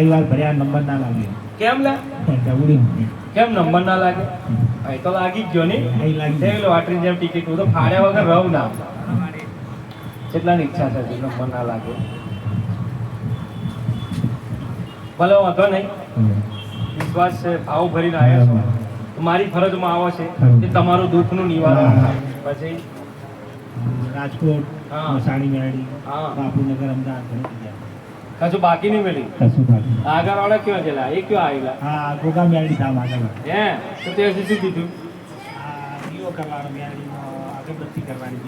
કઈ વાર ભર્યા નંબર ના લાગે. કેમ લે? કેમ નંબર ના લાગે? અહીં તો લાગી જ ગયો ને અહીં લાગી ગયો લોટરી જેમ ટિકિટ હું તો ફાડ્યા વગર રહું ના. કેટલાની ઈચ્છા છે નંબર ના લાગે? ભલે વાંધો નહીં. વિશ્વાસ છે ભાવ ભરીને આવ્યા છો. મારી ફરજમાં આવો છે કે તમારું દુઃખનું નિવારણ થાય. પછી? રાજકોટ હા. મસાણી મેળી હા. બાપુનગર અમદાવાદ ઘણી બાકી નહીં મળી કશું બાકી આગળ વાળા ક્યાં ગયેલા? એ ક્યાં આવેલા? હા ગોગા મેળી ધામ આગળ. હે? તો તે શું કીધું? દીવો કરવાનો મેળીમાં અગરબત્તી કરવાની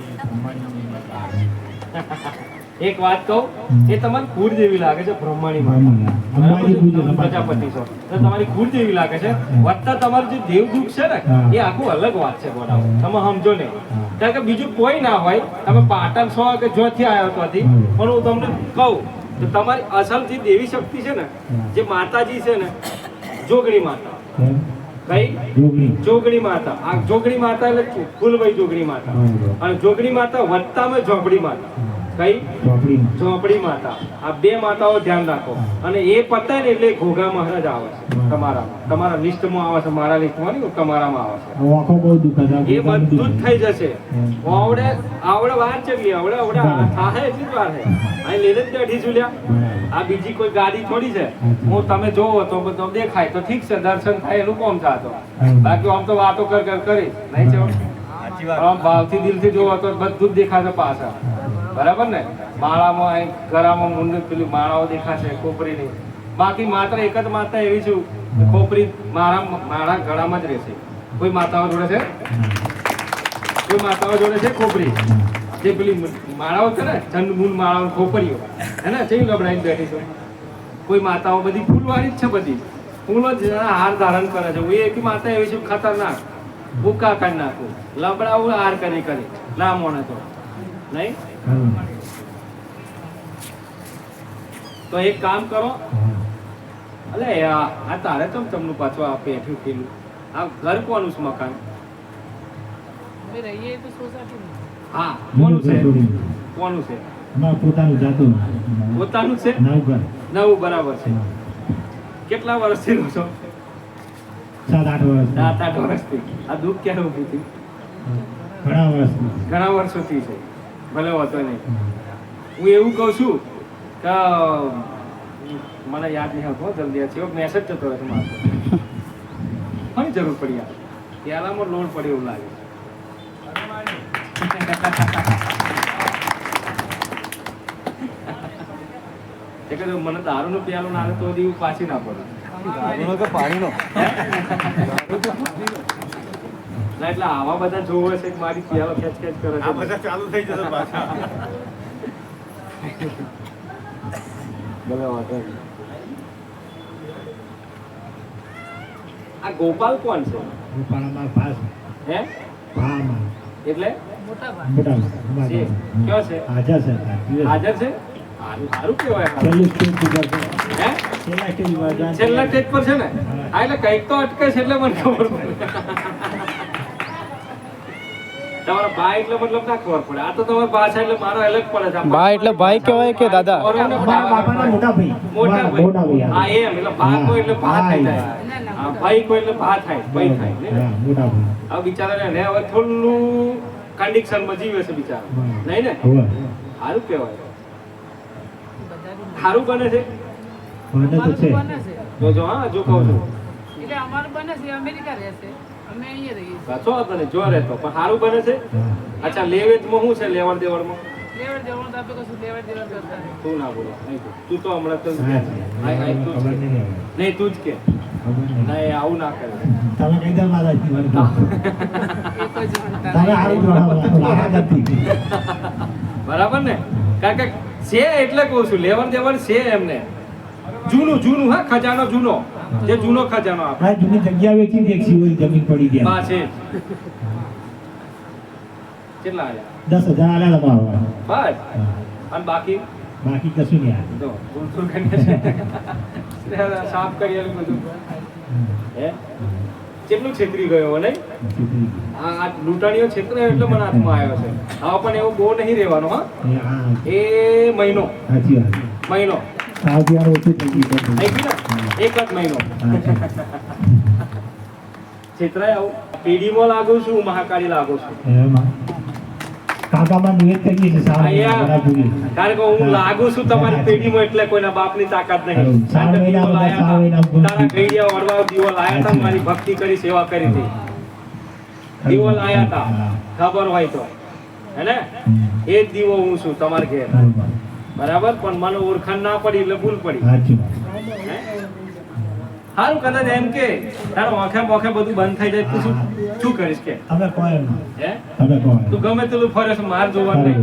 એક વાત કહું એ તમારી કુળ જેવી લાગે છે બ્રહ્માણી માં પ્રજાપતિ છો. તો તમારી કુળ જેવી લાગે છે. વત્તા તમારું જે દેવ દુઃખ છે ને એ આખું અલગ વાત છે બોલાવો. તમે સમજો ને કારણ કે બીજું કોઈ ના હોય તમે પાટણ છો કે જોથી આવ્યો હમ. પણ હું તમને કહું કે તમારી અસલ જે દેવી શક્તિ છે ને જે માતાજી છે ને જોગણી માતા. કઈ? જોગણી. માતા. આ જોગણી માતા એટલે ફૂલભાઈ જોગણી માતા. અને જોગણી માતા વત્તામાં ઝોપડી માતા. કઈ? ચોપડી માતા. આ બે માતાઓ ધ્યાન રાખો. અને એ પતે ને એટલે ઘોઘા મહારાજ આવે છે તમારા તમારા લિસ્ટમાં આવે છે મારા લિસ્ટમાં નહીં તમારામાં આવે છે. આંખો બહુ દુખે છે એ બધું જ થઈ જશે. આવડે આવડે વાર ચગલી આવડે આવડે થાહે એટલી જ વાર છે. અહીં લઈને જ બેઠી જુલ્યા આ બીજી કોઈ ગાડી થોડી છે. હું તમે જોવો તો બધો દેખાય. તો ઠીક છે દર્શન થાય એનું કોમ થતો બાકી આમ તો વાતો કર કર કરી નહીં છે? આમ ભાવથી દિલથી જોવો તો બધું જ દેખાશે પાછા. બરાબર ને? માળામાં અહીં મુંડ પેલી માળાઓ દેખાશે, ખોપરીની. બાકી માત્ર એક જ માતા એવી છું કે ખોપરી મારા મારા ગળામાં જ રહેશે. કોઈ માતાઓ જોડે છે? કોઈ માતાઓ જોડે છે ખોપરી? જે પેલી માળાઓ છે ને ચંદમૂન માળાઓ, ખોપરીઓ. હે ને? ચેવી લબડાઈને બેઠી છું. કોઈ માતાઓ બધી ફૂલવાળી જ છે બધી. ફૂલો જ હાર ધારણ કરે છે. હું એક માતા એવી છે ખતરનાક. ભૂકા કાઢી નાખું. લબડાવું, હાર કરી કરી. ના મોને તો. નહીં? તો એક કામ કરો. અલે આ તારે તો તમને પાછું આ પેઠું પેલું આ ઘર કોનું છે મકાન? હા કોનું છે? કોનું છે? પોતાનું જાતું પોતાનું છે? નવું નવું બરાબર છે. કેટલા વર્ષથી રહો છો? સાત આઠ વર્ષ સાત આઠ વર્ષથી. આ દુઃખ ક્યારે ઊભું થયું? ઘણા વર્ષથી. ઘણા વર્ષોથી છે. ભલે હોતો નહીં. હું એવું કહું છું કે મને યાદ નહીં આવતો હો જલ્દી છે મેસેજ જતો રહે મારો કોની જરૂર પડી આ. ત્યારામાં લોડ પડ્યો એવું લાગે. એ કે જો મને દારૂનો પ્યાલો ના આવે તો દીવું પાછી ના પડે. ના એટલે આવા બધા જોવે છે કે મારી પ્યાલો ખેંચ ખેંચ કરે છે. આ બધા ચાલુ થઈ જશે પાછા. ભલે વાંધો આ ગોપાલ કોણ છે? રૂપાળામાં પાસ હે? ભામાં એટલે? મોટા ભાગ મોટા છે. કયો છે? હાજર છે હાજર છે? સારું સારું કહેવાય છેલ્લું સ્ટેજ ઉપર છે. હે? છેલ્લા સ્ટેજ ઉપર છે. છેલ્લા સ્ટેજ પર છે ને? હા એટલે કંઈક તો અટકે છે એટલે મને ખબર પડે. તમારા ભાઈ એટલે મતલબ ના ખબર પડે. આ તો તમારા ભાષા એટલે મારો અલગ પડે છે. ભાઈ એટલે ભાઈ કહેવાય કે દાદા? ઓરોને બાપાના મોટા ભાઈ. મોટા ભાઈ. ભાઈ હા. એમ. એટલે ભા કોઈ એટલે ભા થઈ જાય ભાઈ કોઈ એટલે ભા થાય. ભાઈ થાય નહીં? ને? હા, મોટા ભાઈ. આ બિચારાને ને હવે થોડું કન્ડિશનમાં જીવે છે બિચારા. નહીં ને? સારું કહેવાય. સારું બને છે? તો બને હા જો કહું છું. એટલે અમારું બને છે અમેરિકા રહેશે અમે અહીંયા રહીએ છીએ. છો તને જો રહેતો પણ સારું બને છે. અચ્છા લેવેજમાં શું છે? લેવડ દેવડમાં? લેવડ દેવડ તો આપણે કશું લેવડ દેવડ કરતા તું ના બોલો. તું. તું તો હમણાં તો હા, હાય, હાય, તું જ ખબર કે. નહીં તું જ કે. નહીં. નહીં આવું ના કરે. તમે દે મારા જીવન તમે. બરાબર ને? કારણ કે છે એટલે કહું છું લેવડ દેવડ છે એમને. જૂનું જૂનું હા ખજાનો જૂનો. જે જૂનો ખજાનો આપણે હા જૂની જગ્યા વેચી એક શિવોની જમીન પડી ગયા બા છે. કેટલા આયા? દસ હજાર આલ્યા તમારા. બસ. અને બાકી? બાકી કશું નહીં આલ્યું. જો ગુણસુર કરીને સાફ કરી આલ્યું બધું. હે? કેટલું છેતરી ગયો નહીં? આ લૂંટાણીઓ છેતરે એટલે મને હાથમાં આવ્યો છે. હવે પણ એવું બહુ નહીં રહેવાનો હા? એ એ મહિનો. મહિનો. થઈ એક જ મહિનો છેતરાય આવું પેઢીમાં લાગુ છું મહાકાળી લાગુ છું. કાકામાં નિવેદ કરીએ છીએ સારા કારણ કે હું લાગુ છું તમારી પેઢીમાં એટલે કોઈના બાપની તાકાત નહીં. તારા ગઈડિયા વડવા દીવો લાયા હતા મારી ભક્તિ કરી સેવા કરી હતી. દીવો લાયા હતા. ખબર હોય તો. હેને ને? એ જ દીવો હું છું તમારે ઘેર. બરાબર? પણ મને ઓળખાણ ના પડી એટલે ભૂલ પડી. સાચી સારું કદાચ એમ કે તારો આંખે બોખે બધું બંધ થઈ જાય તું શું શું કરીશ કે? અમે કોઈ હે? કોઈ તું ગમે તેલું ફરે છે માર જોવા નહીં.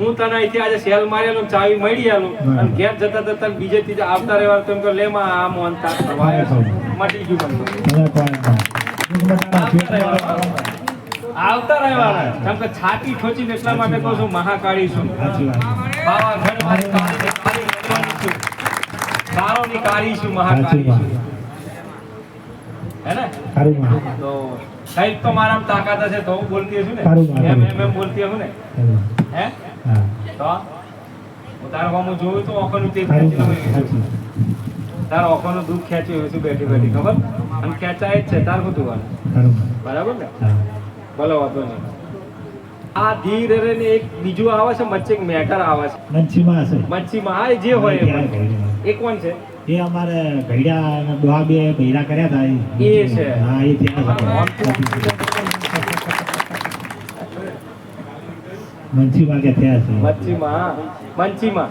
હું તને અહીંથી આજે સેલ મારેલું ચાવી મળી આલું અને ઘેર જતા જતા બીજે ત્રીજે આવતા રહેવા તો એમ કે લે માં આ મોનતા સવારે મટી ગયું મને આવતા રહેવાના. કેમ કે છાતી ઠોચીને એટલા માટે કહું છું મહાકાળી છું. પાવાગઢ મારી કાળી કાળી રહેવાની છું સારોની કાળી છું મહાકાળી છું હે ને તો કંઈક તો મારામાં તાકાત હશે તો હું બોલતી હશું ને? એમ એમ એમ બોલતી હશું ને? હે? તો તારા ગામમાં જોયું તો ઓખોનું તેજ વાત. તારા ઓખોનું દુઃખ ખેંચ્યું હોય બેઠી બેઠી ખબર? અને ખેંચાય જ છે તાર થવાનું બરાબર ને? ભલે વાંધો નહીં. આ ધીર રે ને એક બીજું આવે છે મચ્છી મેટર આવે છે. મંચીમાં છે મચ્છીમાં હા જે હોય એ કોણ છે. એ અમારે ગઈડા દોહા બે ગઈડા કર્યા હતા એ છે. હા એ ત્યાં મંચીમાં કે થયા છે? મચ્છીમાં મંચીમાં.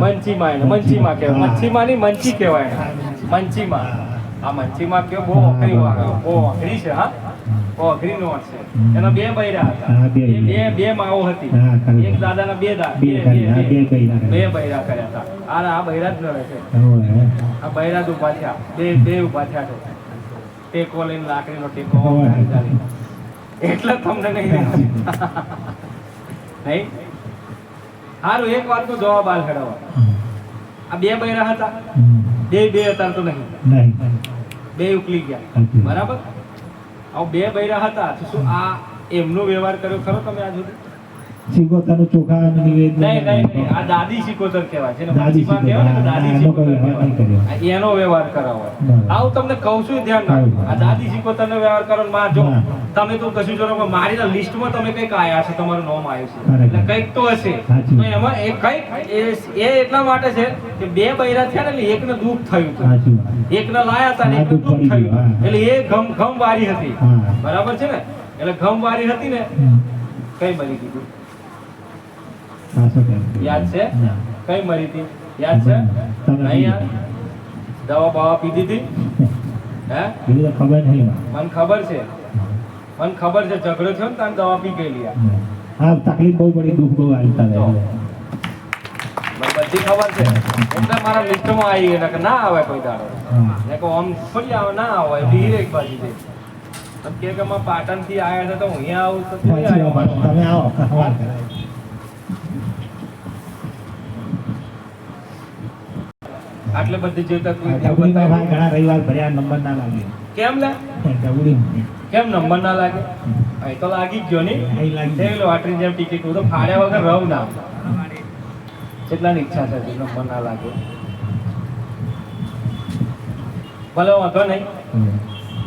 મંચીમાં. મચ્છીમાં ની મંચી કહેવાય. મંચીમાં આ મંચીમાં કે બહુ અઘરી છે હા. અઘરી છે. એના બે બૈરા હતા. બે બે માઓ હતી. એક દાદાના બે દા. બે બે બૈરા કર્યા. હતા. આ આ બૈરા જ રહે છે. આ બૈરા જ થયા. બે બે ઊભા થયા છે ટેકો લઈને લાકડીનો ટેકો. એટલે તમને નહીં નહીં? સારું એક વાતનો જવાબ આલ ખેડાવો આ બે બૈરા હતા. બે બે હતા તો નહીં. બે ઉકલી ગયા. બરાબર? આવું બે બૈરા હતા શું આ એમનો વ્યવહાર કર્યો ખરો તમે આ સુધી? સિગોતાનું ચોખા અને નિવેદન નહીં નહીં નહીં. આ દાદી શિકોતર કહેવાય. છે દાદી દાદી કહેવાય ને દાદી શિકોતર એનો વ્યવહાર નહીં આ એનો વ્યવહાર કરાવો. બરાબર. આવું તમને કહું છું ધ્યાન રાખો આ દાદી શિકોતર વ્યવહાર કરો માં જો તમે તો કશું જો મારી લિસ્ટમાં તમે કંઈક આયા છે તમારું નામ આવ્યું છે. એટલે કંઈક તો હશે. તો એમાં એ કંઈક એ એટલા માટે છે કે બે બૈરા થયા ને એટલે એકને દુઃખ થયું હતું. ને એકને લાયા હતા ને એકને દુઃખ થયું. ગયું, એટલે એ ગમ ગમ વારી હતી બરાબર છે ને? એટલે ગમ વારી હતી ને કઈ બની કેમ? યાદ છે? કઈ મરી હતી? યાદ છે? નહીં યાદ? દવા બવા પીધી હતી? હે? ખબર નહીં મને. ખબર છે. મને ખબર છે ઝઘડો થયો ને તારે દવા પી ગયેલી. હા. તકલીફ બહુ પડી દુઃખ બહુ. મને બધી ખબર છે. એટલે મારા લિસ્ટમાં આવી ગયા કે ના આવે કોઈ દાડો. ને કહું આમ ફરી આવે ના આવે ધીરે એક બાજુ દે કે કે માં પાટણથી આવ્યા હતા તો હું અહીંયા આવું તો આવ્યો. તમે આવો વાત કરાય. આટલે બધી જોતા કોઈ દેવ ભાઈ ઘણા રવિવાર ભર્યા નંબર ના લાગે. કેમ લે? ગવડી કેમ નંબર ના લાગે? અહીં તો લાગી જ ગયો ને અહીં લાગી ગયો. દેખ જેમ ટિકિટ હું તો ફાડ્યા વગર રહું ના. કેટલાની ઈચ્છા છે નંબર ના લાગે. ભલે વાંધો નહીં.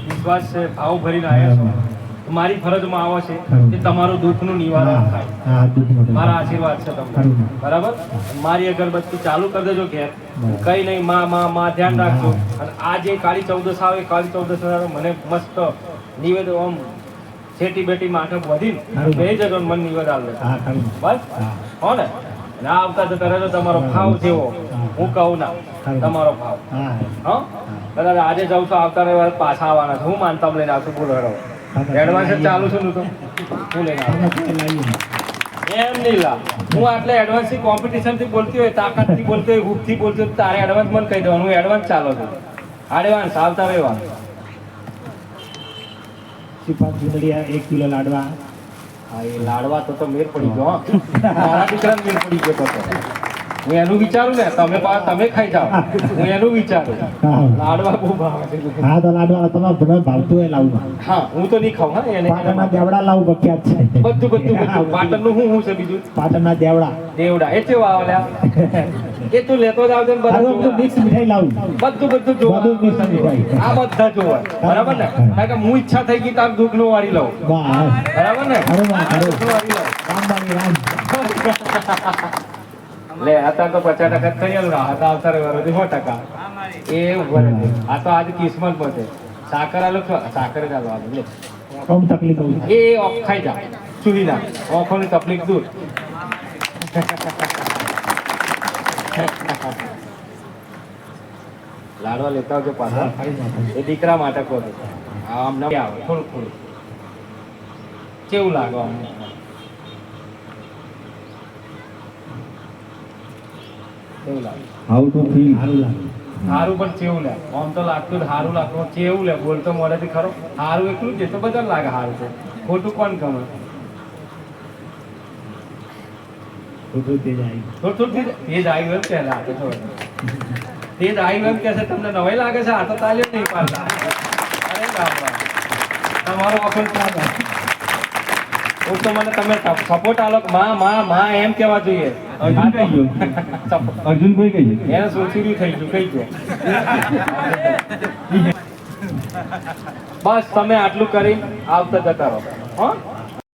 વિશ્વાસ છે ભાવ ભરીને આવ્યા છો. મારી ફરજમાં આવે છે કે તમારું દુઃખનું નિવારણ થાય. મોટું. મારા આશીર્વાદ છે તમને. બરાબર? મારી અગરબત્તી ચાલુ કરી દેજો ઘેર. કઈ નહીં માં માં માં ધ્યાન રાખજો. અને આ જે કાળી ચૌદસ આવે કાળી ચૌદસ આવે મને મસ્ત નિવેદન આમ છેટી બેટી માથે વધીને. બે જજો મન નિવેદ ખરું. બસ? હો. ને? ના આવતા તો કરે તમારો ભાવ જેવો. હું. કહું ના તમારો ભાવ. હા. કદાચ આજે જાઉં તો આવતા રવિવારે પાછા આવવાના હું માનતા લઈને આવશું બોલો એડવાન્સ ચાલુ છું. એમ નહીં લા હું આટલે એડવાન્સ કોમ્પિટિશનથી બોલતી હોય તાકાતથી બોલતી હોય હુકથી બોલતી હોય તારે એડવાન્સ મને કહી દેવાનું હું એડવાન્સ ચાલો છું એડવાન્સ આવતા રહેવા એક કિલો લાડવા હા એ લાડવા તો તો મેર પડી ગયો. મારા દીકરાને મેર પડી ગયો તો. હું એનું વિચારું ને તમે તમે ખાઈ જાઓ. હું એનું વિચારું. લાડવા બહુ ભાવે હા તો લાડવા તમે તમે ભાવતું હોય લાવું હા હું તો નહીં ખાઉં હા એને પાટણના દેવડા લાવું પ્રખ્યાત છે. બધું બધું બધું. પાટણનું શું શું છે બીજું? પાટણના દેવડા. દેવડા. એ કેવા આવેલા એ તું લેતો જ આવજો બધું મિક્સ મીઠાઈ લાવું. બધું બધું જોવા. બધું મિક્સ મીઠાઈ. આ બધા જોવા. બરાબર ને? કારણ કે હું ઈચ્છા થઈ ગઈ તાર દૂધનું વાળી લઉં. બરાબર ને? હારું, વાહ, હારું. રામ રામ. લે અત્યારે તો પચાસ ટકા થઈ ગયેલું ને હતા આવતા રહેવાનું સો ટકા. એ ઊભો આ તો આજે કિસ્મત છે સાકર આલો સાકર જ આલો લે. કમ તકલીફ એ ઓફ ખાઈ જા. ચૂરી ના ઓખોની તકલીફ દૂર. લાડવા લેતા આવજો પાછા. એ દીકરા માટે કહો આમ ના આવે. થોડું થોડું કેવું લાગે આમ કેવું લાગે હાઉ ટુ ફીલ સારું પણ કેવું લે? આમ તો લાગતું જ સારું લાગતું કેવું લે? બોલતો મોઢેથી ખરો. સારું એટલું જ છે તો બધા લાગે સારું છે. ખોટું કોણ ગમે? ખોટું તે જાય થોડું થોડું તે જ આવ્યું એમ પહેલા તો જો. તે જ આવ્યું એમ કે છે તમને નવાઈ લાગે છે? આ તો તાલે નહીં પાડતા. અરે બાપા. તમારો વખત ચાલે હું તો મને તમે સપોર્ટ આલો માં માં માં એમ કહેવા જોઈએ. અર્જુન કઈ ગયો? અર્જુન કોઈ કઈ ગયો એને સોચીનું થઈ ગયું કઈ ગયો બસ તમે આટલું કરી આવતા જતા રહો. હો?